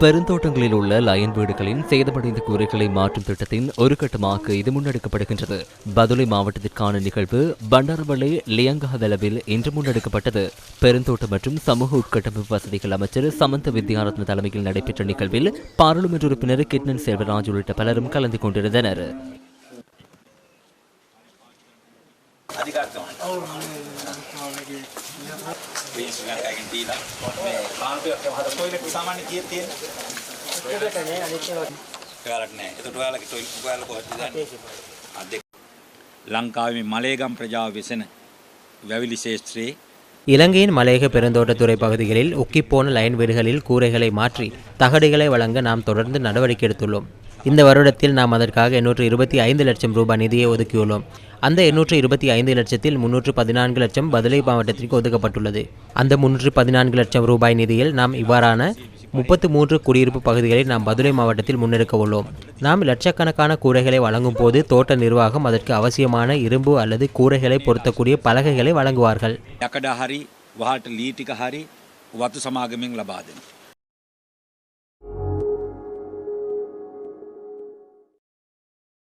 பெருந்தோட்டங்களில் உள்ள லயன் வீடுகளின் சேதமடைந்த கூரைகளை மாற்றும் திட்டத்தின் ஒரு கட்டமாக இது முன்னெடுக்கப்படுகின்றது. பதுளை மாவட்டத்திற்கான நிகழ்வு பண்டாரவளை லியங்காதளவில் இன்று முன்னெடுக்கப்பட்டது. பெருந்தோட்டம் மற்றும் சமூக உட்கட்டமைப்பு வசதிகள் அமைச்சர் சமந்த வித்யாரத்ன தலைமையில் நடைபெற்ற நிகழ்வில் பாராளுமன்ற உறுப்பினர் கிட்னன் செல்வராஜ் உள்ளிட்ட பலரும் கலந்து கொண்டிருந்தனர். වේශකයකින් දීලා මේ කාන්තයක් හද ටොයිලට් සාමාන්‍ය කීයක් තියෙන? ඔයාලට නෑ. ඒකට ඔයාලගේ ටොයිලට් ඔයාලා කොහෙද දාන්නේ? ආ දෙක. ලංකාවේ මලේගම් ප්‍රජාව වෙසෙන වැවිලි ශේෂ්ත්‍රයේ இலங்கையின் மலையக பெருந்தோட்டத்துறை பகுதிகளில் உக்கிப்போன லைன் வீடுகளில் கூரைகளை மாற்றி தகடுகளை வழங்க நாம் தொடர்ந்து நடவடிக்கை எடுத்துள்ளோம் இந்த வருடத்தில் நாம் அதற்காக எண்ணூற்று இருபத்தி ஐந்து லட்சம் ரூபாய் நிதியை ஒதுக்கியுள்ளோம் அந்த எண்ணூற்று இருபத்தி ஐந்து லட்சத்தில் முன்னூற்று பதினான்கு லட்சம் பதுளை மாவட்டத்திற்கு ஒதுக்கப்பட்டுள்ளது. அந்த முன்னூற்று பதினான்கு லட்சம் ரூபாய் நிதியில் நாம் இவ்வாறான முப்பத்து மூன்று குடியிருப்பு பகுதிகளை நாம் மதுரை மாவட்டத்தில் முன்னெடுக்க உள்ளோம். நாம் லட்சக்கணக்கான கூரைகளை வழங்கும் போது தோட்ட நிர்வாகம் அதற்கு அவசியமான இரும்பு அல்லது கூரைகளை பொருத்தக்கூடிய பலகைகளை வழங்குவார்கள். வத்து சமாகமிங் லபாதன்